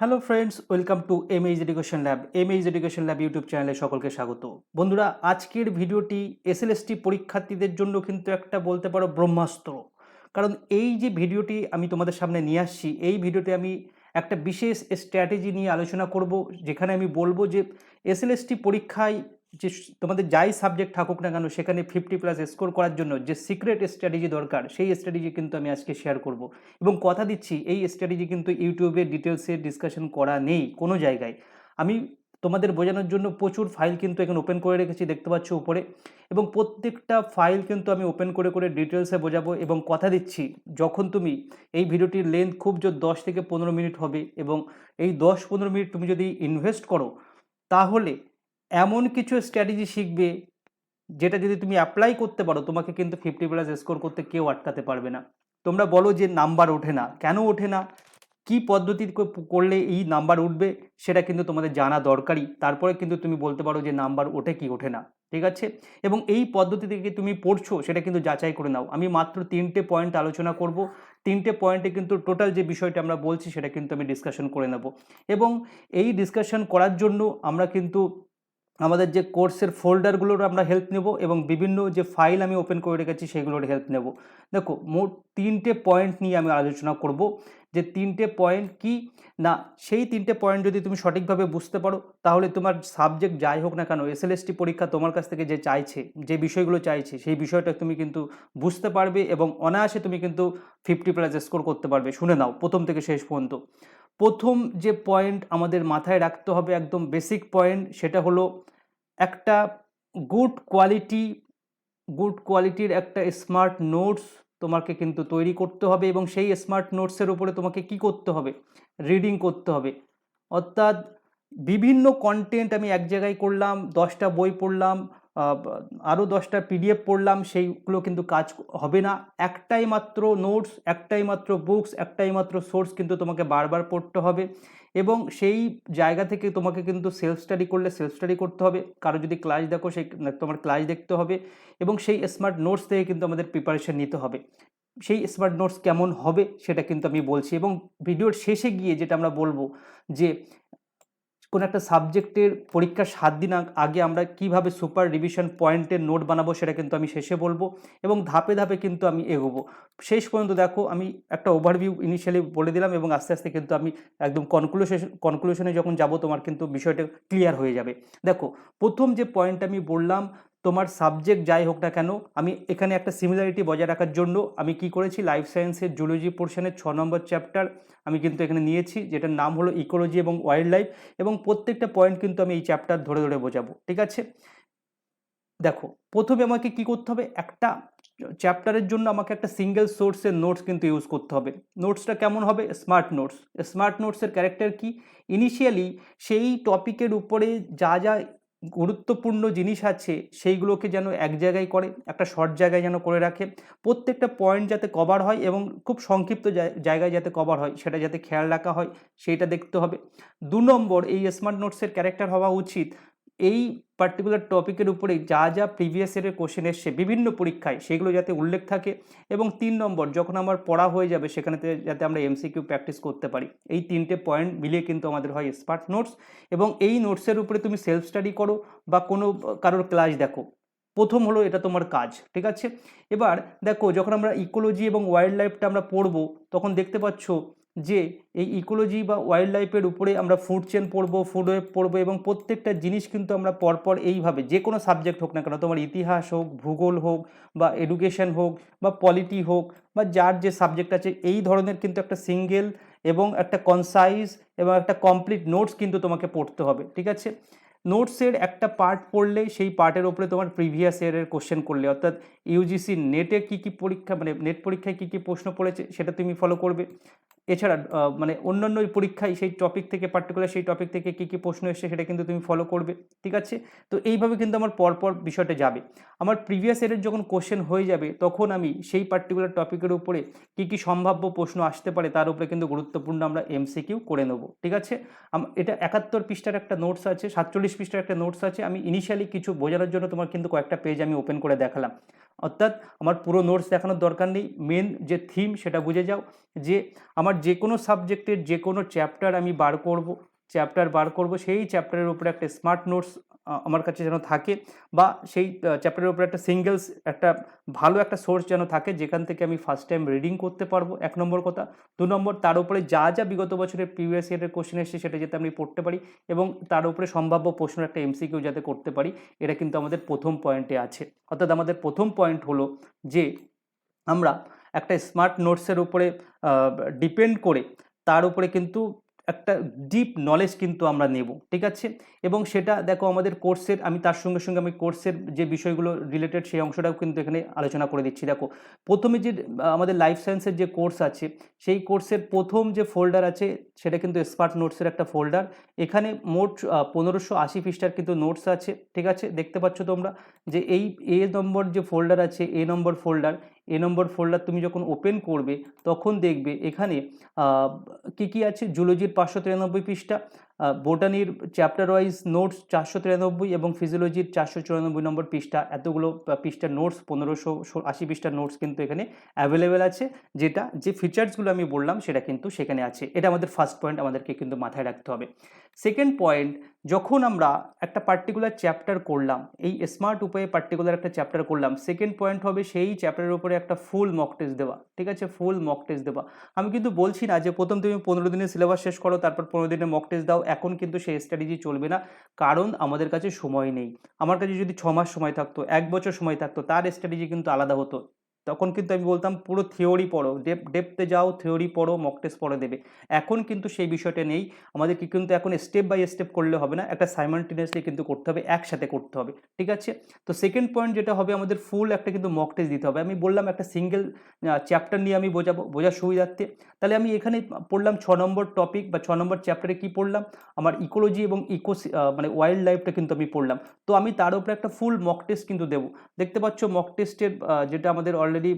Hello friends welcome to M H education lab M H education lab YouTube চ্যানেলে সকলকে স্বাগত। বন্ধুরা, আজকের ভিডিওটি এসএলএসটি পরীক্ষার্থীদের জন্য কিন্তু একটা বলতে পারো ব্রহ্মাস্ত্র। কারণ এই যে ভিডিওটি আমি তোমাদের সামনে নিয়ে আসছি, এই ভিডিওতে আমি একটা বিশেষ স্ট্র্যাটেজি নিয়ে আলোচনা করব, যেখানে আমি বলব যে এসএলএসটি পরীক্ষায় যে তোমাদের যাই সাবজেক্ট থাকুক না কেন, সেখানে ফিফটি প্লাস স্কোর করার জন্য যে সিক্রেট স্ট্র্যাটেজি দরকার, সেই স্ট্র্যাটেজি কিন্তু আমি আজকে শেয়ার করব। এবং কথা দিচ্ছি, এই স্ট্র্যাটেজি কিন্তু ইউটিউবে ডিটেলসে ডিসকাশন করা নেই কোনো জায়গায়। আমি তোমাদের বোঝানোর জন্য প্রচুর ফাইল কিন্তু এখানে ওপেন করে রেখেছি, দেখতে পাচ্ছ উপরে। এবং প্রত্যেকটা ফাইল কিন্তু আমি ওপেন করে করে ডিটেলসে বোঝাবো এবং কথা দিচ্ছি, যখন তুমি এই ভিডিওটির লেন্থ খুব জোর দশ থেকে পনেরো মিনিট হবে এবং এই দশ পনেরো মিনিট তুমি যদি ইনভেস্ট করো, তাহলে এমন কিছু স্ট্র্যাটেজি শিখবে, যেটা যদি তুমি অ্যাপ্লাই করতে পারো, তোমাকে কিন্তু ফিফটি প্লাস স্কোর করতে কেউ আটকাতে পারবে না। তোমরা বলো যে নাম্বার ওঠে না। কেন ওঠে না? কি পদ্ধতি করলে এই নাম্বার উঠবে, সেটা কিন্তু তোমাদের জানা দরকারি তারপরে কিন্তু তুমি বলতে পারো যে নাম্বার ওঠে কি ওঠে না। ঠিক আছে? এবং এই পদ্ধতি থেকে তুমি পড়ছো, সেটা কিন্তু যাচাই করে নাও। আমি মাত্র তিনটে পয়েন্ট আলোচনা করব। তিনটে পয়েন্টে কিন্তু টোটাল যে বিষয়টা আমরা বলছি, সেটা কিন্তু আমি ডিসকাশন করে নেব। এবং এই ডিসকাশন করার জন্য আমরা কিন্তু আমাদের যে কোর্সের ফোল্ডারগুলোর আমরা হেল্প নেব এবং বিভিন্ন যে ফাইল আমি ওপেন করে রেখেছি সেগুলোর হেল্প নেব। দেখো, মোট তিনটে পয়েন্ট নিয়ে আমি আলোচনা করব। যে তিনটে পয়েন্ট কি? না, সেই তিনটে পয়েন্ট যদি তুমি সঠিকভাবে বুঝতে পারো, তাহলে তোমার সাবজেক্ট যাই হোক না কেন এসএলএসটি পরীক্ষা তোমার কাছ থেকে যে চাইছে, যে বিষয়গুলো চাইছে, সেই বিষয়টা তুমি কিন্তু বুঝতে পারবে এবং অনায়াসে তুমি কিন্তু ফিফটি প্লাস স্কোর করতে পারবে। শুনে নাও, প্রথম থেকে শেষ পর্যন্ত। প্রথম যে পয়েন্ট আমাদের মাথায় রাখতে হবে, একদম বেসিক পয়েন্ট সেটা হলো একটা গুড কোয়ালিটি গুড কোয়ালিটির একটা স্মার্ট নোটস তোমাকে কিন্তু তৈরি করতে হবে এবং সেই স্মার্ট নোটসের উপরে তোমাকে কি করতে হবে? রিডিং করতে হবে। অর্থাৎ বিভিন্ন কন্টেন্ট আমি এক জায়গায় করলাম, দশটা বই পড়লাম আরও দশটা পিডিএফ পড়লাম, সেইগুলো কিন্তু কাজ হবে না। একটাই মাত্র নোটস একটাই মাত্র বুকস একটাই মাত্র সোর্স কিন্তু তোমাকে বারবার পড়তে হবে। এবং সেই জায়গা থেকে তোমাকে কিন্তু সেলফ স্টাডি করলে সেলফ স্টাডি করতে হবে। কারও যদি ক্লাস দেখো, সেই তোমার ক্লাস দেখতে হবে এবং সেই স্মার্ট নোটস থেকে কিন্তু আমাদের প্রিপারেশান নিতে হবে। সেই স্মার্ট নোটস কেমন হবে সেটা কিন্তু আমি বলছি এবং ভিডিওর শেষে গিয়ে যেটা আমরা বলব যে কোনো একটা সাবজেক্টের পরীক্ষার সাত দিন আগ- আমরা কীভাবে সুপার রিভিশন পয়েন্টের নোট বানাবো সেটা কিন্তু আমি শেষে বলব এবং ধাপে ধাপে কিন্তু আমি এগোবো। শেষ পর্যন্ত দেখো আমি একটা ওভারভিউ ইনিশিয়ালি বলে দিলাম এবং আস্তে আস্তে কিন্তু আমি একদম কনক্লুশন কনক্লুশনে যখন যাব তোমার কিন্তু বিষয়টা ক্লিয়ার হয়ে যাবে। দেখো, প্রথম যে পয়েন্ট আমি বললাম তোমার সাবজেক্ট যাই হোক না কেন, আমি এখানে একটা সিমিলারিটি বজায় রাখার জন্য আমি কি করেছি লাইফ সায়েন্সের জুলজি পোর্শনের ছ নম্বর চ্যাপ্টার আমি কিন্তু এখানে নিয়েছি, যেটার নাম হলো ইকোলজি এবং ওয়াইল্ড লাইফ এবং প্রত্যেকটা পয়েন্ট কিন্তু আমি এই চ্যাপ্টার ধরে ধরে বোঝাবো, ঠিক আছে? দেখো, প্রথমে আমাকে কি করতে হবে, একটা চ্যাপ্টারের জন্য আমাকে একটা সিঙ্গেল সোর্সের নোটস কিন্তু ইউজ করতে হবে নোটসটা কেমন হবে স্মার্ট নোটস স্মার্ট নোটসের ক্যারেক্টার কি? ইনিশিয়ালি সেই টপিকের উপরে যা যা গুরুত্বপূর্ণ জিনিস আছে, সেইগুলোকে যেন এক জায়গায় করে, একটা শর্ট জায়গায় যেন করে রাখে। প্রত্যেকটা পয়েন্ট যাতে কভার হয় এবং খুব সংক্ষিপ্ত জায়- জায়গায় যাতে কভার হয়, সেটা যাতে খেয়াল রাখা হয়, সেইটা দেখতে হবে। দু নম্বর, এই স্মার্ট নোটসের ক্যারেক্টার হওয়া উচিত। এই পার্টিকুলার টপিকের উপরে যা যা প্রিভিয়াস ইয়ারের কোশ্চেন এসছে, বিভিন্ন পরীক্ষায় সেগুলো যাতে উল্লেখ থাকে এবং তিন নম্বর, যখন আমার পড়া হয়ে যাবে সেখানেতে যাতে আমরা এমসিকিউ প্র্যাকটিস করতে পারি। এই তিনটে পয়েন্ট মিলিয়ে কিন্তু আমাদের হয় স্মার্ট নোটস এবং এই নোটসের উপরে তুমি সেলফ স্টাডি করো বা কোনো কারোর ক্লাস দেখো। প্রথম হলো এটা তোমার কাজ, ঠিক আছে? এবার দেখো, যখন আমরা ইকোলজি এবং ওয়াইল্ড লাইফটা আমরা পড়ব, তখন দেখতে পাচ্ছ যে এই ইকোলজি বা ওয়াইল্ড লাইফের উপরে আমরা ফুড চেন পড়ব ফুড ওয়েব পড়ব এবং প্রত্যেকটা জিনিস কিন্তু আমরা পরপর এইভাবে যে কোনো সাবজেক্ট হোক না কেন, তোমার ইতিহাস হোক, ভূগোল হোক বা এডুকেশন হোক বা পলিটি হোক বা যার যে সাবজেক্ট আছে, এই ধরনের কিন্তু একটা সিঙ্গেল এবং একটা কনসাইজ এবং একটা কমপ্লিট নোটস কিন্তু তোমাকে পড়তে হবে, ঠিক আছে? নোটসের একটা পার্ট পড়লে সেই পার্টের ওপরে তোমার প্রিভিয়াস ইয়ারের কোশ্চেন করলে, অর্থাৎ ইউজিসি নেটে কী কী পরীক্ষা মানে নেট পরীক্ষায় কী কী প্রশ্ন পড়েছে, সেটা তুমি ফলো করবে। এছাড়া মানে অন্যান্য পরীক্ষায় সেই টপিক থেকে পার্টিকুলার সেই টপিক থেকে কী কী প্রশ্ন এসছে সেটা কিন্তু তুমি ফলো করবে, ঠিক আছে? তো এইভাবে কিন্তু আমার পরপর বিষয়টা যাবে। আমার প্রিভিয়াস ইয়ারের যখন কোশ্চেন হয়ে যাবে, তখন আমি সেই পার্টিকুলার টপিকের উপরে কী কী সম্ভাব্য প্রশ্ন আসতে পারে তার উপরে কিন্তু গুরুত্বপূর্ণ আমরা এমসিকিউ করে নেব, ঠিক আছে? এটা একাত্তর পৃষ্ঠার একটা নোটস আছে, সাতচল্লিশ পৃষ্ঠার একটা নোটস আছে। আমি ইনিশিয়ালি কিছু বোঝানোর জন্য তোমার কিন্তু কয়েকটা পেজ আমি ওপেন করে দেখালাম। অর্থাৎ আমার পুরো নোটস দেখানোর দরকার নেই। মেন যে থিম সেটা বুঝে যাও যে আমার যে কোনো সাবজেক্টের যে কোনো চ্যাপ্টার আমি বার করব। চ্যাপ্টার বার করব, সেই চ্যাপ্টারের উপরে একটা স্মার্ট নোটস আমার কাছে যেন থাকে বা সেই চ্যাপ্টারের উপরে একটা সিঙ্গেলস একটা ভালো একটা সোর্স যেন থাকে, যেখান থেকে আমি ফার্স্ট টাইম রিডিং করতে পারব, এক নম্বর কথা। দু নম্বর, তার উপরে যা যা বিগত বছরের প্রিভিয়াস ইয়ারের কোশ্চেন এসেছে, সেটা যাতে আমি পড়তে পারি এবং তার উপরে সম্ভাব্য প্রশ্নের একটা এমসিকিউ যাতে করতে পারি, এটা কিন্তু আমাদের প্রথম পয়েন্টে আছে। অর্থাৎ আমাদের প্রথম পয়েন্ট হলো যে আমরা একটা স্মার্ট নোটসের উপরে ডিপেন্ড করে তার উপরে কিন্তু একটা ডিপ নলেজ কিন্তু আমরা নেব, ঠিক আছে? এবং সেটা দেখো আমাদের কোর্সের আমি তার সঙ্গে সঙ্গে আমি কোর্সের যে বিষয়গুলো রিলেটেড সেই অংশটাও কিন্তু এখানে আলোচনা করে দিচ্ছি। দেখো, প্রথমে যে আমাদের লাইফ সায়েন্সের যে কোর্স আছে, সেই কোর্সের প্রথম যে ফোল্ডার আছে, সেটা কিন্তু স্মার্ট নোটসের একটা ফোল্ডার এখানে মোট পনেরোশো আশি পৃষ্ঠার কিন্তু নোটস আছে, ঠিক আছে? দেখতে পাচ্ছ তোমরা যে এই এ নম্বর যে ফোল্ডার আছে এ নম্বর ফোল্ডার এ নম্বর ফোল্ডার তুমি যখন ওপেন করবে, তখন দেখবে এখানে কি কি আছে? জুলজির পাঁচশো তিরানব্বই পৃষ্ঠা বোটানির চ্যাপ্টার ওয়াইজ নোটস চারশো তিরানব্বই এবং ফিজিওলজির চারশো চুরানব্বই নম্বর পৃষ্ঠা, এতগুলো পৃষ্ঠার নোটস, পনেরোশো আশি পৃষ্ঠার নোটস কিন্তু এখানে অ্যাভেলেবেল আছে, যেটা, যে ফিচার্সগুলো আমি বললাম সেটা কিন্তু সেখানে আছে। এটা আমাদের ফার্স্ট পয়েন্ট আমাদেরকে কিন্তু মাথায় রাখতে হবে। সেকেন্ড পয়েন্ট যখন আমরা একটা পার্টিকুলার চ্যাপ্টার করলাম, এই স্মার্ট উপায়ে পার্টিকুলার একটা চ্যাপ্টার করলাম সেকেন্ড পয়েন্ট হবে সেই চ্যাপ্টারের উপরে একটা ফুল মক টেস্ট দেওয়া, ঠিক আছে? ফুল মক টেস্ট দেওয়া। আমি কিন্তু বলছি না যে প্রথম তুমি পনেরো দিনের সিলেবাস শেষ করো, তারপর পনেরো দিনের মক টেস্ট দাও এখন কিন্তু সেই স্ট্র্যাটেজি চলবে না। কারণ আমাদের কাছে সময় নেই। আমার কাছে যদি ছ মাস সময় থাকতো, এক বছর সময় থাকতো, তার স্ট্র্যাটেজি কিন্তু আলাদা হতো। তখন কিন্তু আমি বলতাম, পুরো থিওরি পড়ো ডেপ ডেপতে যাও থিওরি পড়ো মক টেস্ট পড়ে দেবে। এখন কিন্তু সেই বিষয়টা নেই। আমাদেরকে কিন্তু এখন স্টেপ বাই স্টেপ করলে হবে না, একটা সাইমান্টিনিয়াসলি কিন্তু করতে হবে, একসাথে করতে হবে, ঠিক আছে? তো সেকেন্ড পয়েন্ট যেটা হবে, আমাদের ফুল একটা কিন্তু মক টেস্ট দিতে হবে। আমি বললাম, একটা সিঙ্গেল চ্যাপ্টার নিয়ে আমি বোঝাবো বোঝার সুবিধার্থে। তাহলে আমি এখানে পড়লাম ছ নম্বর টপিক বা ছ নম্বর চ্যাপ্টারে কি পড়লাম? আমার ইকোলজি এবং ইকো মানে ওয়াইল্ড লাইফটা কিন্তু আমি পড়লাম। তো আমি তার উপরে একটা ফুল মক টেস্ট কিন্তু দেবো। দেখতে পাচ্ছ মক টেস্টের যেটা আমাদের অলরেডি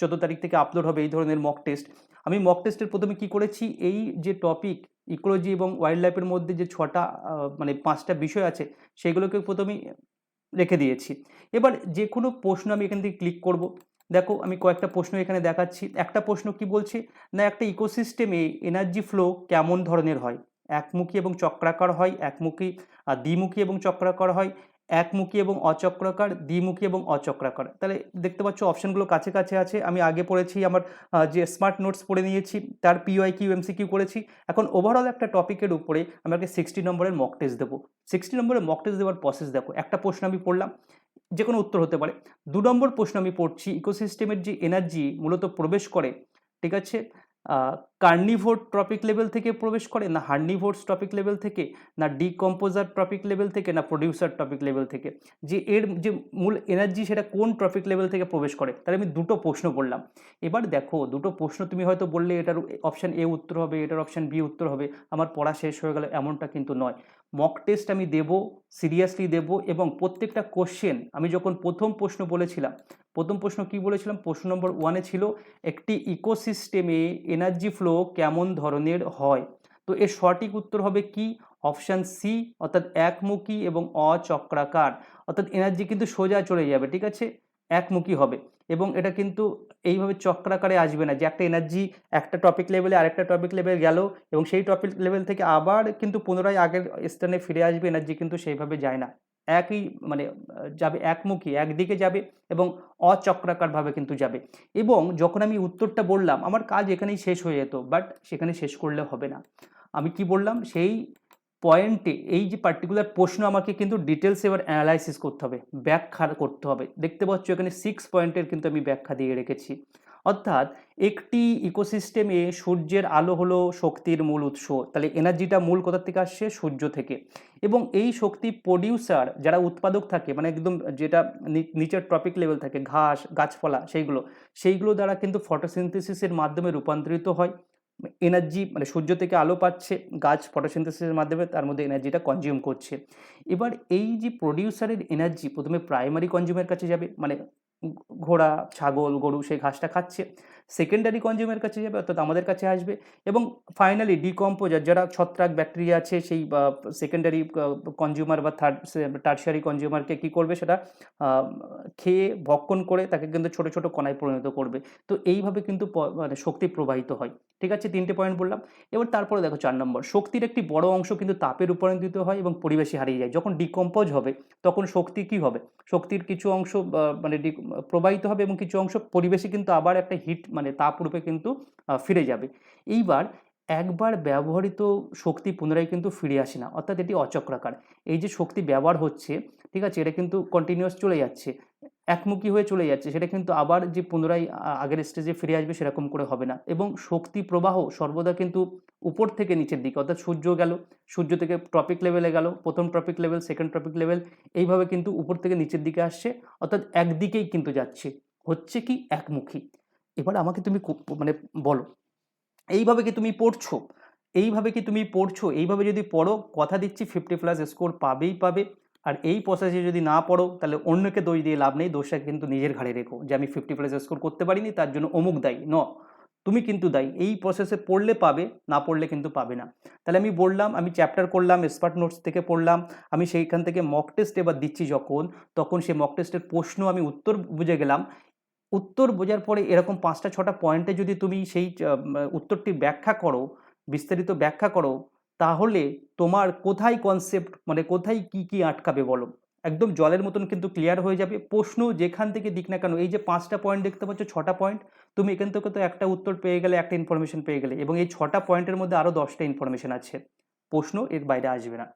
চোদ্দ তারিখ থেকে আপলোড হবে এই ধরনের মক টেস্ট আমি মক টেস্টের প্রথমে কি করেছি? এই যে টপিক ইকোলজি এবং ওয়াইল্ড লাইফের মধ্যে যে ছটা মানে পাঁচটা বিষয় আছে, সেগুলোকে প্রথমেই রেখে দিয়েছি। এবার যে কোনো প্রশ্ন আমি এখান থেকে ক্লিক করব। দেখো, আমি কয়েকটা প্রশ্ন এখানে দেখাচ্ছি। একটা প্রশ্ন কি বলছে? না, একটা ইকোসিস্টেমে এনার্জি ফ্লো কেমন ধরনের হয়? একমুখী এবং চক্রাকার হয়, একমুখী দ্বিমুখী এবং চক্রাকার হয় একমুখী এবং অচক্রাকার, দ্বিমুখী এবং অচক্রাকার। তাহলে দেখতে পাচ্ছ অপশানগুলো কাছে কাছে আছে। আমি আগে পড়েছি, আমার যে স্মার্ট নোটস পড়ে নিয়েছি, তার পিওয়াই কিউ এমসি কিউ করেছি। এখন ওভারঅল একটা টপিকের উপরে আমাকে সিক্সটি নম্বরের মক টেস্ট দেবো। সিক্সটি নম্বরের মক টেস্ট দেওয়ার প্রসেস দেখো। একটা প্রশ্ন আমি পড়লাম যে কোনো উত্তর হতে পারে। দু নম্বর প্রশ্ন আমি পড়ছি ইকোসিস্টেমের যে এনার্জি মূলত প্রবেশ করে, ঠিক আছে? কার্নিভোর ট্রপিক লেভেল থেকে প্রবেশ করে, না হার্নিভোর্স টপিক লেভেল থেকে, না ডিকম্পোজার টপিক লেভেল থেকে, না প্রডিউসার টপিক লেভেল থেকে? যে এর যে মূল এনার্জি সেটা কোন টপিক লেভেল থেকে প্রবেশ করে? তাহলে আমি দুটো প্রশ্ন করলাম। এবার দেখো, দুটো প্রশ্ন তুমি হয়তো বললে এটার অপশান এ উত্তর হবে, এটার অপশান বি উত্তর হবে, আমার পড়া শেষ হয়ে গেল, এমনটা কিন্তু নয়। মক টেস্ট আমি দেব সিরিয়াসলি দেব এবং প্রত্যেকটা কোশ্চেন আমি যখন প্রথম প্রশ্ন বলেছিলাম, প্রথম প্রশ্ন কি বলেছিলাম? প্রশ্ন নম্বর ওয়ানে ছিল, একটি ইকোসিস্টেমে এনার্জি ফ্লো কেমন ধরনের হয়? তো এর সঠিক উত্তর হবে কি? অপশান সি অর্থাৎ একমুখী এবং অচক্রাকার। অর্থাৎ এনার্জি কিন্তু সোজা চলে যাবে, ঠিক আছে? একমুখী হবে। এবং এটা কিন্তু এইভাবে চক্রাকারে আসবে না যে একটা এনার্জি একটা টপিক লেভেলে আরেকটা টপিক লেভেল গেল এবং সেই টপিক লেভেল থেকে আবার কিন্তু পুনরায় আগের স্থানে ফিরে আসবে এনার্জি কিন্তু সেইভাবে যায় না। একই মানে যাবে একমুখী, একদিকে যাবে এবং অচক্রাকারভাবে কিন্তু যাবে। এবং যখন আমি উত্তরটা বললাম, আমার কাজ এখানেই শেষ হয়ে যেত বাট সেখানে শেষ করলে হবে না। আমি কি বললাম? সেই পয়েন্টে এই যে পার্টিকুলার প্রশ্ন আমাকে কিন্তু ডিটেলস এবার অ্যানালাইসিস করতে হবে, ব্যাখ্যা করতে হবে। দেখতে পাচ্ছ এখানে সিক্স পয়েন্টের কিন্তু আমি ব্যাখ্যা দিয়ে রেখেছি। অর্থাৎ একটি ইকোসিস্টেমে সূর্যের আলো হলো শক্তির মূল উৎস, তাহলে এনার্জিটা মূল কোথা থেকে আসছে? সূর্য থেকে। এবং এই শক্তি প্রডিউসার যারা উৎপাদক থাকে মানে একদম যেটা নিচের টপিক লেভেল থাকে, ঘাস, গাছপালা, সেইগুলো সেইগুলো দ্বারা কিন্তু ফটোসিনথেসিসের মাধ্যমে রূপান্তরিত হয়। এনার্জি মানে সূর্য থেকে আলো পাচ্ছে, গাছ ফটোসিনথেসিসের মাধ্যমে তার মধ্যে এনার্জিটা কনজিউম করছে। এবার এই যে প্রডিউসারের এনার্জি প্রথমে প্রাইমারি কনজিউমের কাছে যাবে মানে ঘোড়া, ছাগল, গরু সেই ঘাসটা খাচ্ছে। সেকেন্ডারি কনজিউমের কাছে যাবে, অর্থাৎ আমাদের কাছে আসবে। এবং ফাইনালি ডিকম্পোজার যারা ছত্রাক ব্যাকটেরিয়া আছে, সেই সেকেন্ডারি কনজিউমার বা থার্ড টার্সারি কনজিউমারকে কী করবে সেটা খেয়ে ভক্ষণ করে তাকে কিন্তু ছোট ছোট কণায় পরিণত করবে। তো এইভাবে কিন্তু মানে শক্তি প্রবাহিত হয়। ঠিক আছে, তিনটে পয়েন্ট বললাম। এবার তারপরে দেখো চার নম্বর। শক্তির একটি বড় অংশ কিন্তু তাপে রূপান্তরিত হয় এবং পরিবেশে হারিয়ে যায়। যখন ডিকম্পোজ হবে, তখন শক্তি কি হবে? শক্তির কিছু অংশ মানে প্রবাহিত হবে এবং কিছু অংশ পরিবেশে কিন্তু আবার একটা হিট মানে তাপরূপে কিন্তু ফিরে যাবে। এইবার একবার ব্যবহৃত শক্তি পুনরায় কিন্তু ফিরে আসে না, অর্থাৎ এটি অচক্রাকার। এই যে শক্তি ব্যবহার হচ্ছে, ঠিক আছে, এটা কিন্তু কন্টিনিউয়াস চলে যাচ্ছে, একমুখী হয়ে চলে যাচ্ছে, সেটা কিন্তু আবার যে পুনরায় আগের স্টেজে ফিরে আসবে সেরকম করে হবে না। এবং শক্তি প্রবাহ সর্বদা কিন্তু উপর থেকে নিচের দিকে, অর্থাৎ সূর্য গেল, সূর্য থেকে টপিক লেভেলে গেল, প্রথম topic level second topic level এইভাবে কিন্তু উপর থেকে নিচের দিকে আসছে, অর্থাৎ একদিকেই কিন্তু যাচ্ছে, হচ্ছে কি একমুখী। এবার আমাকে তুমি মানে বলো। এইভাবে কি তুমি পড়ছো? এইভাবে কি তুমি পড়ছো? এইভাবে যদি পড়ো, কথা দিচ্ছি ফিফটি প্লাস স্কোর পাবেই পাবে। আর এই প্রসেসে যদি না পড়ো, তাহলে অন্যকে দোষ দিয়ে লাভ নেই, দোষটা কিন্তু নিজের ঘাড়ে রেখো যে আমি ফিফটি প্লাস স্কোর করতে পারিনি, তার জন্য অমুক দায়ী। ন, তুমি কিন্তু দায়ী। এই প্রসেসে পড়লে পাবে, না পড়লে কিন্তু পাবে না। তাহলে আমি বললাম, আমি চ্যাপ্টার করলাম এক্সপার্ট নোটস থেকে পড়লাম, আমি সেইখান থেকে মক টেস্ট এবার দিচ্ছি যখন, তখন সেই মক টেস্টের প্রশ্ন আমি উত্তর বুঝে গেলাম। উত্তর বোঝার পরে এরকম পাঁচটা, ছটা পয়েন্টে যদি তুমি সেই উত্তরটি ব্যাখ্যা করো, বিস্তারিত ব্যাখ্যা করো, তাহলে তোমার কোথায় কনসেপ্ট মানে কোথায় কি কি আটকাবে বলো? একদম জলের মতন কিন্তু ক্লিয়ার হয়ে যাবে। প্রশ্ন যেখান থেকে দিক না কেন, এই যে পাঁচটা পয়েন্ট দেখতে পাচ্ছ, ছটা পয়েন্ট তুমি এখান থেকে তো একটা উত্তর পেয়ে গেলে, একটা ইনফরমেশন পেয়ে গেলে, এবং এই ছটা পয়েন্টের মধ্যে আরও দশটা ইনফরমেশন আছে। প্রশ্ন এর বাইরে আসবে না।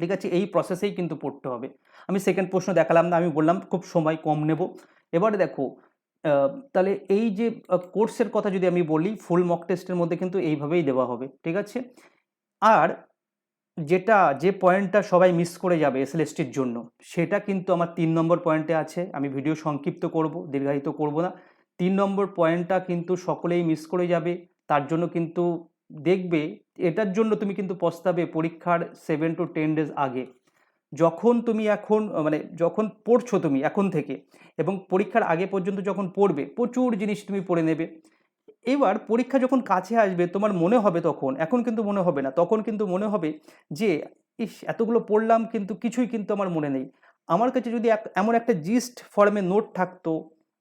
ঠিক আছে? এই প্রসেসেই কিন্তু পড়তে হবে। আমি সেকেন্ড প্রশ্ন দেখালাম না, আমি বললাম খুব সময় কম নেব। এবারে দেখো তাহলে এই যে কোর্সের কথা যদি আমি বলি ফুল মক টেস্টের মধ্যে কিন্তু এইভাবেই দেওয়া হবে, ঠিক আছে? আর যেটা, যে পয়েন্টটা সবাই মিস করে যাবে এসএলএসটির জন্য, সেটা কিন্তু আমার তিন নম্বর পয়েন্টে আছে, আমি ভিডিও সংক্ষিপ্ত করব, দীর্ঘায়িত করব না। তিন নম্বর পয়েন্টটা কিন্তু সকলেই মিস করে যাবে, তার জন্য কিন্তু দেখবে, এটার জন্য তুমি কিন্তু পস্তাবে পরীক্ষার সেভেন টু টেন ডেজ আগে। যখন তুমি এখন মানে যখন পড়ছো তুমি এখন থেকে এবং পরীক্ষার আগে পর্যন্ত যখন পড়বে, প্রচুর জিনিস তুমি পড়ে নেবে। এবার পরীক্ষা যখন কাছে আসবে, তোমার মনে হবে তখন, এখন কিন্তু মনে হবে না, তখন কিন্তু মনে হবে যে, ইস, এতগুলো পড়লাম কিন্তু কিছুই কিন্তু আমার মনে নেই। আমার কাছে যদি এমন একটা জিস্ট ফর্মে নোট থাকতো,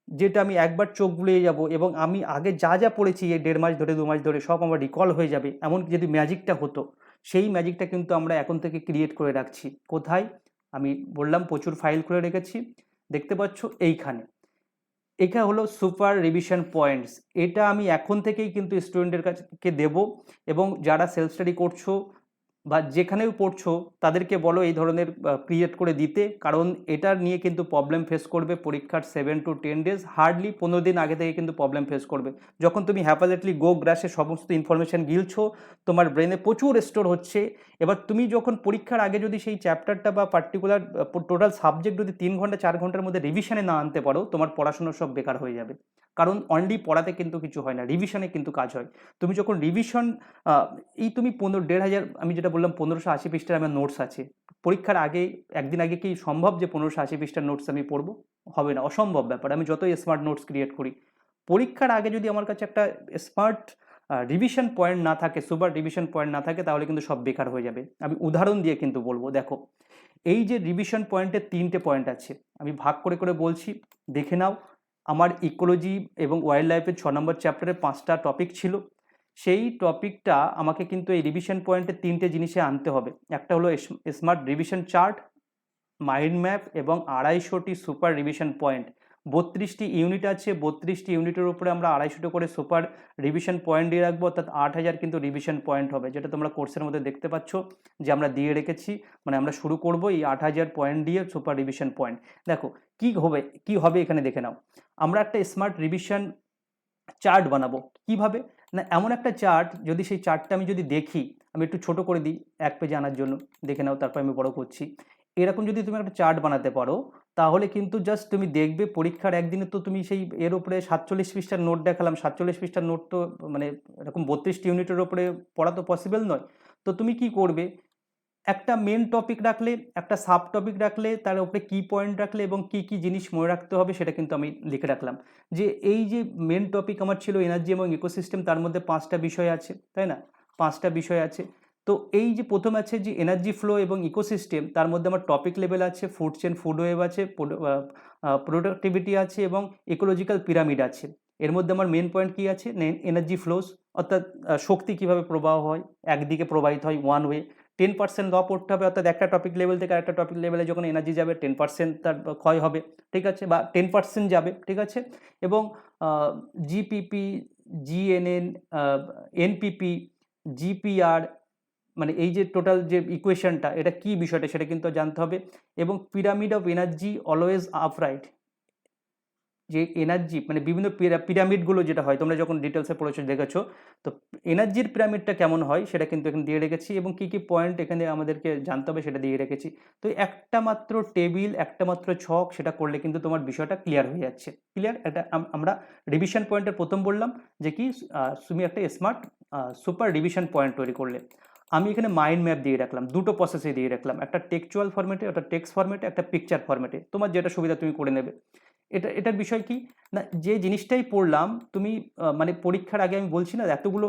যেটা আমি একবার চোখ বুলিয়ে যাব এবং আমি আগে যা যা পড়েছি, এই দেড় মাস ধরে, দু মাস ধরে সব আমার রিকল হয়ে যাবে এমন যদি ম্যাজিকটা হতো সেই ম্যাজিকটা কিন্তু আমরা এখন থেকে ক্রিয়েট করে রাখছি। কোথায়? আমি বললাম প্রচুর ফাইল করে রেখেছি। দেখতে পাচ্ছ এইখানে। এটা হলো সুপার রিভিশন পয়েন্টস এটা আমি এখন থেকেই কিন্তু স্টুডেন্টের কাছে দেব এবং যারা সেলফ স্টাডি করছ বা যেখানেও পড়ছো, তাদেরকে বলো এই ধরনের ক্রিয়েট করে দিতে। কারণ এটার নিয়ে কিন্তু প্রবলেম ফেস করবে পরীক্ষার seven to ten days hardly পনেরো দিন আগে থেকে কিন্তু প্রবলেম ফেস করবে। যখন তুমি হ্যাপাজেটলি গো গ্রাসে সমস্ত ইনফরমেশান গিলছো, তোমার ব্রেনে প্রচুর স্টোর হচ্ছে। এবার তুমি যখন পরীক্ষার আগে যদি সেই চ্যাপ্টারটা বা পার্টিকুলার টোটাল সাবজেক্ট যদি তিন ঘণ্টা, চার ঘণ্টার মধ্যে রিভিশনে না আনতে পারো, তোমার পড়াশোনা সব বেকার হয়ে যাবে। কারণ অনলি পড়াতে কিন্তু কিছু হয় না রিভিশনে কিন্তু কাজ হয়। তুমি যখন রিভিশন এই তুমি পনেরো, দেড় হাজার, আমি যেটা বললাম পনেরোশো আশি পৃষ্ঠার আমার নোটস আছে। পরীক্ষার আগে, একদিন আগে কি সম্ভব যে পনেরোশো আশি পৃষ্ঠার নোটস আমি পড়ব? হবে না, অসম্ভব ব্যাপার। আমি যতই স্মার্ট নোটস ক্রিয়েট করি। পরীক্ষার আগে যদি আমার কাছে একটা স্মার্ট রিভিশন পয়েন্ট না থাকে সুপার রিভিশন পয়েন্ট না থাকে, তাহলে কিন্তু সব বেকার হয়ে যাবে। আমি উদাহরণ দিয়ে কিন্তু বলব, দেখো, এই যে রিভিশন পয়েন্টের তিনটে পয়েন্ট আছে, আমি ভাগ করে করে বলছি, দেখে নাও, আমার ইকোলজি এবং ওয়াইল্ড লাইফের ছ নম্বর চ্যাপ্টারে পাঁচটা টপিক ছিল, সেই টপিকটা আমাকে কিন্তু এই রিভিশন পয়েন্টে তিনটে জিনিসে আনতে হবে। একটা হলো smart revision chart mind map এবং আড়াইশোটি সুপার রিভিশন পয়েন্ট বত্রিশটি ইউনিট আছে, বত্রিশটি ইউনিটের উপরে আমরা আড়াইশোটা করে সুপার রিভিশন পয়েন্ট দিয়ে রাখব, অর্থাৎ আট হাজার কিন্তু রিভিশন পয়েন্ট হবে, যেটা তোমরা কোর্সের মধ্যে দেখতে পাচ্ছ, যে আমরা দিয়ে রেখেছি মানে আমরা শুরু করব এই আট হাজার পয়েন্ট দিয়ে সুপার রিভিশন পয়েন্ট দেখো, কি হবে কি হবে এখানে দেখে নাও। আমরা একটা স্মার্ট রিভিশন চার্ট বানাবো। কীভাবে? না, এমন একটা চার্ট যদি সেই চার্টটা আমি যদি দেখি, আমি একটু ছোট করে দিই, এক পেজে আনার জন্য, দেখে নাও, তারপর আমি বড় করছি। এরকম যদি তুমি একটা চার্ট বানাতে পারো তাহলে কিন্তু জাস্ট তুমি দেখবে পরীক্ষার একদিনে তো তুমি সেই এর উপরে সাতচল্লিশ পৃষ্ঠার নোট দেখালাম। সাতচল্লিশ পৃষ্ঠার নোট তো মানে এরকম বত্রিশটি ইউনিটের উপরে পড়া তো পসিবল নয়। তো তুমি কি করবে? একটা মেন টপিক রাখলে, একটা সাব টপিক রাখলে, তার উপরে কি পয়েন্ট রাখলে এবং কি কি জিনিস মনে রাখতে হবে সেটা কিন্তু আমি লিখে রাখলাম। যে এই যে মেন টপিক আমার ছিল এনার্জি এবং ইকোসিস্টেম তার মধ্যে পাঁচটা বিষয় আছে, তাই না? পাঁচটা বিষয় আছে। তো এই যে প্রথম আছে যে এনার্জি ফ্লো এবং ইকোসিস্টেম তার মধ্যে আমার টপিক লেভেল আছে ফুড চেন ফুড ওয়েভ আছে প্রোডাক্টিভিটি আছে এবং ইকোলজিক্যাল পিরামিড আছে। এর মধ্যে আমার মেন পয়েন্ট কী আছে? এনার্জি ফ্লোস অর্থাৎ শক্তি কীভাবে প্রবাহ হয়, একদিকে প্রবাহিত হয় one way ten percent law পড়তে হবে, অর্থাৎ একটা টপিক লেভেল থেকে আরেকটা টপিক লেভেলে যখন এনার্জি যাবে টেন পার্সেন্ট তার ক্ষয় হবে, ঠিক আছে? বা টেন পার্সেন্ট যাবে, ঠিক আছে? এবং জিপিপি জিএনএন এনপিপি জিপিআর মানে এই যে টোটাল যে ইকুয়েশনটা এটা কি বিষয়টা সেটা কিন্তু জানতে হবে। এবং pyramid of energy always upright যে এনার্জি মানে বিভিন্ন পিরা- পিরামিডগুলো যেটা হয়, তোমরা যখন ডিটেলসে পড়েছো, দেখেছ, তো এনার্জির পিরামিডটা কেমন হয়, সেটা কিন্তু এখানে দিয়ে রেখেছি এবং কী কী পয়েন্ট এখানে আমাদেরকে জানতে হবে সেটা দিয়ে রেখেছি। তো একটা মাত্র টেবিল একটা মাত্র ছক, সেটা করলে কিন্তু তোমার বিষয়টা ক্লিয়ার হয়ে যাচ্ছে। ক্লিয়ার এটা আমরা রিভিশন পয়েন্টের প্রথম বললাম যে কি তুমি একটা স্মার্ট সুপার রিভিশন পয়েন্ট তৈরি করলে। আমি এখানে মাইন্ড ম্যাপ দিয়ে রাখলাম, দুটো প্রসেসে দিয়ে রাখলাম। একটা টেকচুয়াল ফর্মেটে একটা টেক্সট ফরম্যাটে একটা পিকচার ফরম্যাটে তোমার যেটা সুবিধা তুমি করে নেবে। এটা, এটার বিষয় কি? না, যে জিনিসটাই পড়লাম, তুমি মানে পরীক্ষার আগে আমি বলছি না, এতগুলো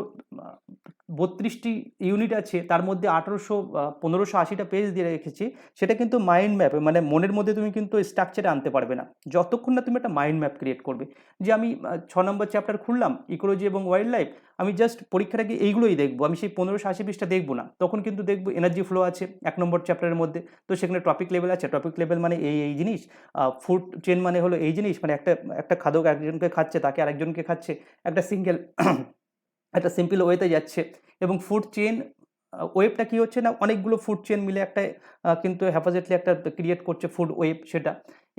বত্রিশটি ইউনিট আছে, তার মধ্যে আঠারোশো পনেরোশো আশিটা পেজ দিয়ে রেখেছি, সেটা কিন্তু মাইন্ড ম্যাপ মানে মনের মধ্যে তুমি কিন্তু স্ট্রাকচারে আনতে পারবে না। যতক্ষণ না তুমি একটা মাইন্ড ম্যাপ ক্রিয়েট করবে। যে আমি ছ নম্বর চ্যাপ্টার খুললাম ইকোলজি এবং ওয়াইল্ড লাইফ আমি জাস্ট পরীক্ষার আগে এইগুলোই দেখব। আমি সেই পনেরোশো আশি পৃষ্ঠা দেখব না। তখন কিন্তু দেখব এনার্জি ফ্লো আছে, এক নম্বর চ্যাপ্টারের মধ্যে। তো সেখানে টপিক লেভেল আছে। টপিক লেভেল মানে এই এই জিনিস। ফুড চেন মানে হলো এই জিনিস। মানে একটা একটা খাদক একজনকে খাচ্ছে, তাকে আরেকজনকে খাচ্ছে। একটা সিঙ্গেল একটা সিম্পল ওয়েতে যাচ্ছে। এবং ফুড চেন ওয়েবটা কি হচ্ছে না? অনেকগুলো ফুড চেন মিলে একটা কিন্তু হ্যাফাজেটলি একটা ক্রিয়েট করছে ফুড ওয়েব সেটা।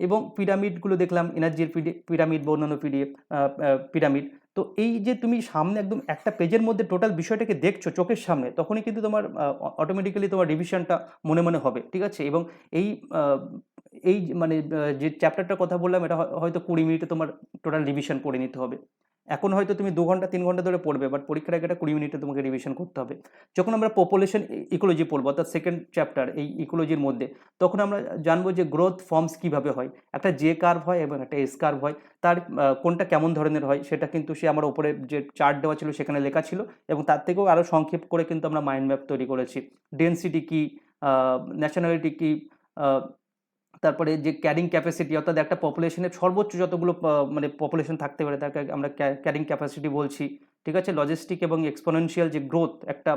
এবং পিরামিডগুলো দেখলাম এনার্জির পিডি পিরামিড বা অন্যান্য পিডিএফ পিরামিড তো এই যে তুমি সামনে একদম একটা পেজের মধ্যে টোটাল বিষয়টাকে দেখছ চোখের সামনে, তখনই কিন্তু তোমার অটোমেটিক্যালি তোমার রিভিশনটা মনে মনে হবে, ঠিক আছে? এবং এই এই মানে যে চ্যাপ্টারটার কথা বললাম, এটা হয়তো কুড়ি মিনিটে তোমার টোটাল রিভিশন করে নিতে হবে। এখন হয়তো তুমি দু ঘণ্টা, তিন ঘণ্টা ধরে পড়বে বাট পরীক্ষার আগে কুড়ি মিনিটে তোমাকে রিভিশন করতে হবে। যখন আমরা পপুলেশন ইকোলজি পড়ব, অর্থাৎ সেকেন্ড চ্যাপ্টার এই ইকোলজির মধ্যে, তখন আমরা জানব যে গ্রোথ ফর্মস কীভাবে হয়। একটা জে কার্ভ হয় এবং একটা এস কার্ভ হয়। তার কোনটা কেমন ধরনের হয়, সেটা কিন্তু সে আমার উপরে যে চার্ট দেওয়া ছিল, সেখানে লেখা ছিল, এবং তার থেকেও আরও সংক্ষেপ করে কিন্তু আমরা মাইন্ড ম্যাপ তৈরি করেছি। ডেন্সিটি কি ন্যাশনালিটি কি তারপরে যে ক্যারিং ক্যাপাসিটি অর্থাৎ একটা পপুলেশনের সর্বোচ্চ যতগুলো মানে পপুলেশন থাকতে পারে, তাকে আমরা ক্যারিং ক্যাপাসিটি বলছি, ঠিক আছে? লজিস্টিক এবং এক্সপোনেনশিয়াল যে গ্রোথ একটা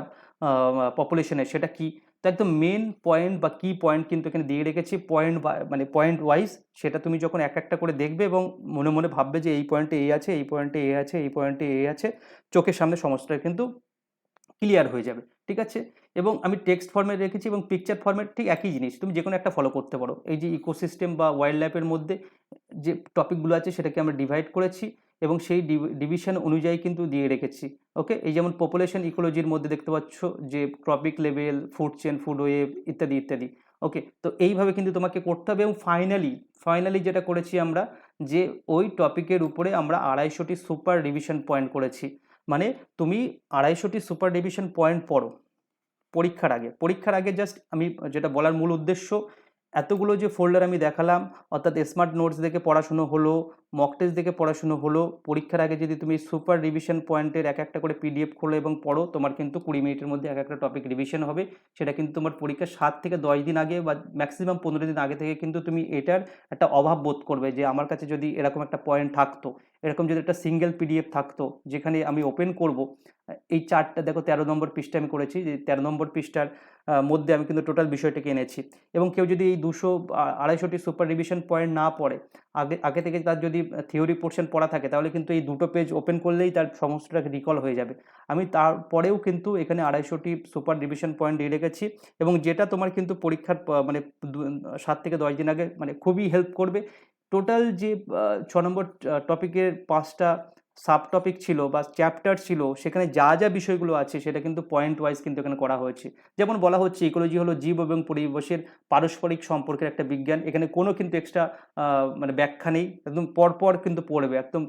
পপুলেশনের সেটা কি? তো একদম মেন পয়েন্ট বা কি পয়েন্ট কিন্তু এখানে দিয়ে রেখেছি পয়েন্ট মানে পয়েন্ট ওয়াইজ সেটা তুমি যখন এক একটা করে দেখবে এবং মনে মনে ভাববে যে এই পয়েন্টে এ আছে, এই পয়েন্টে এ আছে, এই পয়েন্টে এ আছে, চোখের সামনে সমস্তটা কিন্তু ক্লিয়ার হয়ে যাবে, ঠিক আছে? এবং আমি টেক্সট ফর্মেট রেখেছি এবং পিকচার ফর্মেট ঠিক একই জিনিস, তুমি যে কোনো একটা ফলো করতে পারো। এই যে ইকোসিস্টেম বা ওয়াইল্ড লাইফের মধ্যে যে টপিকগুলো আছে সেটাকে আমরা ডিভাইড করেছি এবং সেই ডিভিশন অনুযায়ী কিন্তু দিয়ে রেখেছি ওকে এই যেমন পপুলেশন ইকোলজির মধ্যে দেখতে পাচ্ছ যে topic level food chain food web ইত্যাদি ইত্যাদি ওকে তো এইভাবে কিন্তু তোমাকে করতে হবে এবং ফাইনালি ফাইনালি যেটা করেছি আমরা যে ওই টপিকের উপরে আমরা আড়াইশোটি সুপার রিভিশন পয়েন্ট করেছি। মানে তুমি আড়াইশোটি সুপার ডিভিশন পয়েন্ট পড়ো পরীক্ষার আগে। পরীক্ষার আগে জাস্ট আমি যেটা বলার মূল উদ্দেশ্য, এতগুলো যে ফোল্ডার আমি দেখালাম, অর্থাৎ স্মার্ট নোটস দেখে পড়াশুনো হলো মক টেস্ট দেখে পড়াশুনো হলো, পরীক্ষার আগে যদি তুমি সুপার রিভিশন পয়েন্টের এক একটা করে পিডিএফ খোলো এবং পড়ো, তোমার কিন্তু কুড়ি মিনিটের মধ্যে এক একটা টপিক রিভিশন হবে। সেটা কিন্তু তোমার পরীক্ষার সাত থেকে দশ দিন আগে বা ম্যাক্সিমাম পনেরো দিন আগে থেকে কিন্তু তুমি এটার একটা অভাব বোধ করবে যে আমার কাছে যদি এরকম একটা পয়েন্ট থাকতো। এরকম যদি একটা সিঙ্গেল পিডিএফ থাকতো, যেখানে আমি ওপেন করব, এই চারটা, দেখো তেরো নম্বর পৃষ্ঠা আমি করেছি, যে তেরো নম্বর পৃষ্ঠার মধ্যে আমি কিন্তু টোটাল বিষয়টাকে এনেছি। এবং কেউ যদি এই দুশো আড়াইশোটি সুপার রিভিশন পয়েন্ট না পড়ে, আগে আগে থেকে তার যদি থিওরি পোর্শন পড়া থাকে, তাহলে কিন্তু এই দুটো পেজ ওপেন করলেই তার সমস্তটাকে রিকল হয়ে যাবে। আমি তারপরেও কিন্তু এখানে আড়াইশোটি সুপার রিভিশন পয়েন্ট দিয়ে রেখেছি, এবং যেটা তোমার কিন্তু পরীক্ষার মানে সাত থেকে দশ দিন আগে মানে খুবই হেল্প করবে টোটাল যে ছ নম্বর টপিকের পাঁচটা সাব টপিক ছিল বা চ্যাপ্টার ছিল, সেখানে যা যা বিষয়গুলো আছে সেটা কিন্তু পয়েন্ট ওয়াইজ কিন্তু এখানে করা হয়েছে। যেমন বলা হচ্ছে ইকোলজি হলো জীব এবং পরিবেশের পারস্পরিক সম্পর্কের একটা বিজ্ঞান। এখানে কোনো কিন্তু এক্সট্রা মানে ব্যাখ্যা নেই। একদম পরপর কিন্তু পড়বে। একদম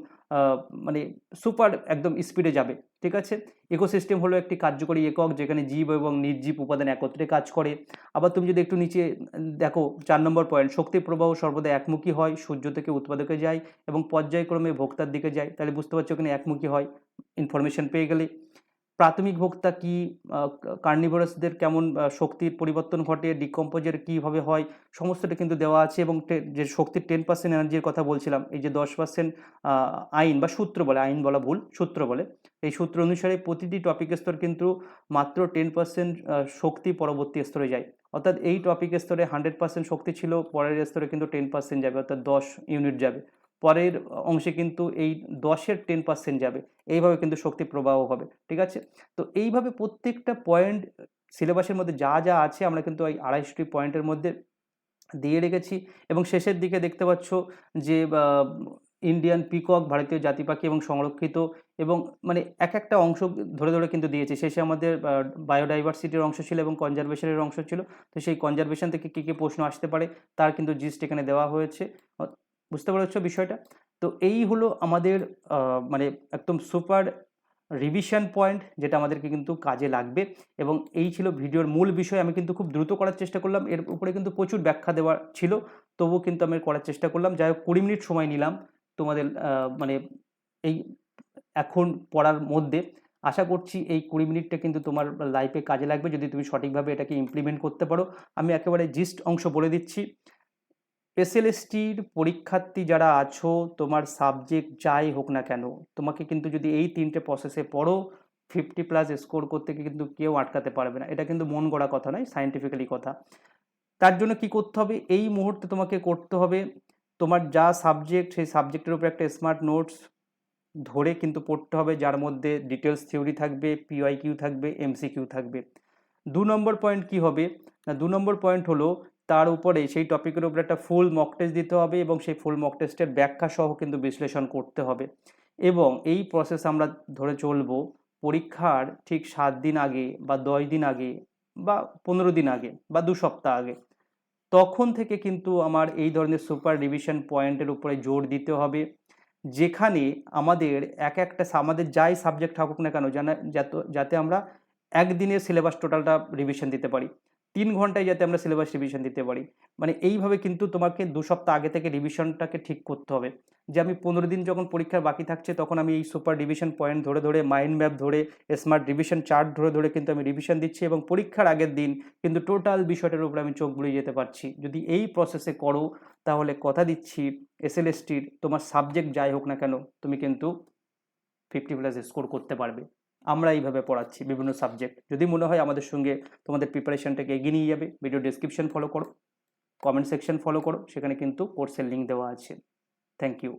মানে সুপার একদম স্পিডে যাবে, ঠিক আছে? ইকোসিস্টেম হলো একটি কার্যকরী একক যেখানে জীব এবং নির্জীব উপাদান একত্রে কাজ করে। আবার তুমি যদি একটু নিচে, দেখো, চার নম্বর পয়েন্ট শক্তি প্রবাহ সর্বদা একমুখী হয়, সূর্য থেকে উৎপাদকে যায় এবং পর্যায়ক্রমে ভোক্তার দিকে যায়। তাহলে বুঝতে পারছ ওখানে একমুখী হয় ইনফরমেশন পেয়ে গেলে। প্রাথমিক ভোক্তা কি কার্নিভোরাসদের কেমন শক্তির পরিবর্তন ঘটে ডিকম্পোজের কীভাবে হয়, সমস্তটা কিন্তু দেওয়া আছে এবং যে শক্তির টেন পার্সেন্ট এনার্জির কথা বলছিলাম, এই যে দশ পার্সেন্ট আইন বা সূত্র বলে, আইন বলা ভুল, সূত্র বলে, এই সূত্র অনুসারে প্রতিটি টপিক স্তর কিন্তু মাত্র টেন পার্সেন্ট শক্তি পরবর্তী স্তরে যায়। অর্থাৎ এই টপিক স্তরে হান্ড্রেড পার্সেন্ট শক্তি ছিল, পরের স্তরে কিন্তু টেন পার্সেন্ট যাবে, অর্থাৎ দশ ইউনিট যাবে। পরের অংশে কিন্তু এই দশের টেন পার্সেন্ট যাবে। এইভাবে কিন্তু শক্তি প্রবাহ হবে, ঠিক আছে? তো এইভাবে প্রত্যেকটা পয়েন্ট সিলেবাসের মধ্যে যা যা আছে আমরা কিন্তু এই আড়াইশটি পয়েন্টের মধ্যে দিয়ে রেখেছি। এবং শেষের দিকে দেখতে পাচ্ছ যে ইন্ডিয়ান পিকক ভারতীয় জাতি পাখি এবং সংরক্ষিত এবং মানে এক একটা অংশ ধরে ধরে কিন্তু দিয়েছে। শেষে আমাদের বায়োডাইভার্সিটির অংশ ছিল এবং কনজারভেশনের অংশ ছিল। তো সেই কনজারভেশন থেকে কী কী প্রশ্ন আসতে পারে তার কিন্তু জিস্ট এখানে দেওয়া হয়েছে। বুঝতে পারছ বিষয়টা? তো এই হলো আমাদের মানে একদম সুপার রিভিশন পয়েন্ট যেটা আমাদেরকে কিন্তু কাজে লাগবে এবং এই ছিল ভিডিওর মূল বিষয়। আমি কিন্তু খুব দ্রুত করার চেষ্টা করলাম। এর উপরে কিন্তু প্রচুর ব্যাখ্যা দেওয়া ছিল, তবুও কিন্তু আমি করার চেষ্টা করলাম। যাই হোক, কুড়ি মিনিট সময় নিলাম তোমাদের মানে এই এখন পড়ার মধ্যে। আশা করছি এই কুড়ি মিনিটটা কিন্তু তোমার লাইফে কাজে লাগবে। যদি তুমি সঠিকভাবে এটাকে ইমপ্লিমেন্ট করতে পারো, আমি একেবারে জিস্ট অংশ বলে দিচ্ছি। এসএলএসটির পরীক্ষার্থী যারা আছো, তোমার সাবজেক্ট যাই হোক না কেন, তোমাকে কিন্তু যদি এই তিনটে প্রসেসে পড়ো ফিফটি প্লাস স্কোর করতে কিন্তু কেউ আটকাতে পারবে না। এটা কিন্তু মন গড়া কথা নয় সায়েন্টিফিক্যালি কথা। তার জন্য কি করতে হবে? এই মুহূর্তে তোমাকে করতে হবে, তোমার যা সাবজেক্ট সেই সাবজেক্টের উপর একটা স্মার্ট নোটস ধরে কিন্তু পড়তে হবে, যার মধ্যে ডিটেলস থিওরি থাকবে পিওয়াই কিউ থাকবে এমসিকিউ থাকবে। দু নম্বর পয়েন্ট কি হবে? না, দু নম্বর পয়েন্ট হলো তার উপরে সেই টপিকের উপরে একটা ফুল মক টেস্ট দিতে হবে এবং সেই ফুল মক টেস্টের ব্যাখ্যা সহ কিন্তু বিশ্লেষণ করতে হবে। এবং এই প্রসেস আমরা ধরে চলবো পরীক্ষার ঠিক সাত দিন আগে বা দশ দিন আগে বা পনেরো দিন আগে বা দু সপ্তাহ আগে। তখন থেকে কিন্তু আমার এই ধরনের সুপার রিভিশন পয়েন্টের উপরে জোর দিতে হবে। যেখানে আমাদের এক একটা আমাদের যাই সাবজেক্ট থাকুক না কেন যাতে- আমরা একদিনের সিলেবাস টোটালটা রিভিশন দিতে পারি। তিন ঘন্টায় যাতে আমরা সিলেবাস রিভিশন দিতে পারি। মানে এইভাবে কিন্তু তোমাকে দু সপ্তাহ আগে থেকে রিভিশনটাকে ঠিক করতে হবে। যে আমি পনেরো দিন যখন পরীক্ষার বাকি থাকছে, তখন আমি এই সুপার রিভিশন পয়েন্ট ধরে ধরে মাইন্ড ম্যাপ ধরে স্মার্ট রিভিশন চার্ট ধরে ধরে কিন্তু আমি রিভিশন দিচ্ছি এবং পরীক্ষার আগের দিন কিন্তু টোটাল বিষয়টার উপরে আমি চোখ বুলিয়ে যেতে পারছি। যদি এই প্রসেসে করো, তাহলে কথা দিচ্ছি এসএলএসটির তোমার সাবজেক্ট যাই হোক না কেন, তুমি কিন্তু ফিফটি প্লাস স্কোর করতে পারবে। আমরা এইভাবে পড়াচ্ছি বিভিন্ন সাবজেক্ট যদি মনে হয় আমাদের সঙ্গে তোমাদের প্রিপারেশনটাকে এগিয়ে নিয়ে যাবে ভিডিও ডেসক্রিপশন ফলো করো কমেন্ট সেকশন ফলো করো, সেখানে কিন্তু কোর্সের লিঙ্ক দেওয়া আছে। Thank you